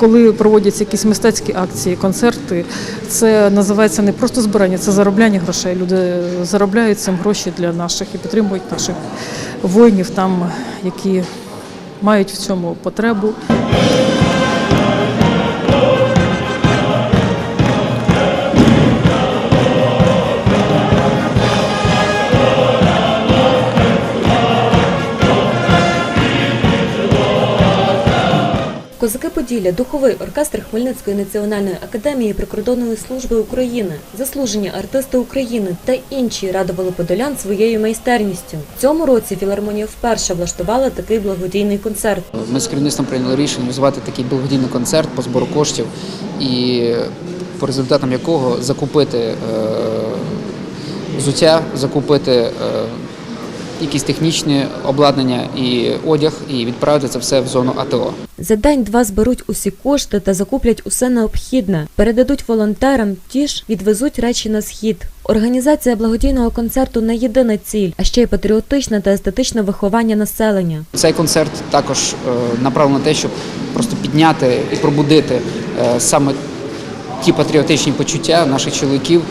Коли проводяться якісь мистецькі акції, концерти, це називається не просто збирання, це заробляння грошей. Люди заробляють цим гроші для наших і підтримують наших воїнів, там, які мають в цьому потребу. Козаки Поділля, духовий оркестр Хмельницької національної академії прикордонної служби України, заслужені артисти України та інші радували подолян своєю майстерністю. Цьому році філармонія вперше влаштувала такий благодійний концерт. Ми з керівництвом прийняли рішення організувати такий благодійний концерт по збору коштів, і по результатам якого закупити е, взуття, закупити е, якісь технічні обладнання і одяг, і відправити це все в зону АТО. За день-два зберуть усі кошти та закуплять усе необхідне, передадуть волонтерам, ті ж відвезуть речі на схід. Організація благодійного концерту не єдина ціль, а ще й патріотичне та естетичне виховання населення. Цей концерт також е, направлений на те, щоб просто підняти і пробудити е, саме ті патріотичні почуття наших чоловіків,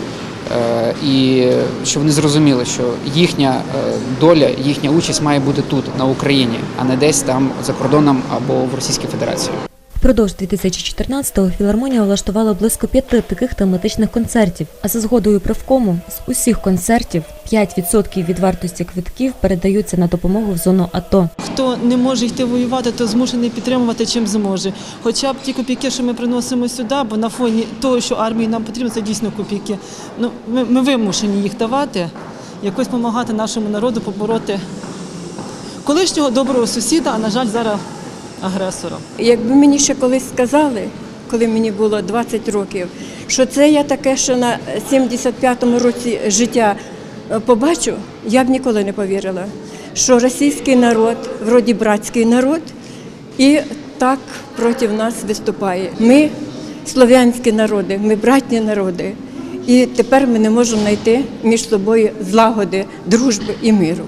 і щоб вони зрозуміли, що їхня е, доля, їхня участь має бути тут, на Україні, а не десь там за кордоном або в Російській Федерації. Впродовж 2014-го філармонія влаштувала близько п'яти таких тематичних концертів. А за згодою правкому з усіх концертів 5% від вартості квитків передаються на допомогу в зону АТО. Хто не може йти воювати, то змушений підтримувати чим зможе. Хоча б ті копійки, що ми приносимо сюди, бо на фоні того, що армії нам потрібно, це дійсно копійки. Ну, ми, ми вимушені їх давати, якось допомагати нашому народу побороти колишнього доброго сусіда, а на жаль, зараз агресора. Якби мені ще колись сказали, коли мені було 20 років, що це я таке, що на 75-му році життя е, побачу, я б ніколи не повірила, що російський народ, вроді братський народ, і так проти нас виступає. Ми слов'янські народи, ми братні народи. І тепер ми не можемо знайти між собою злагоди, дружби і миру.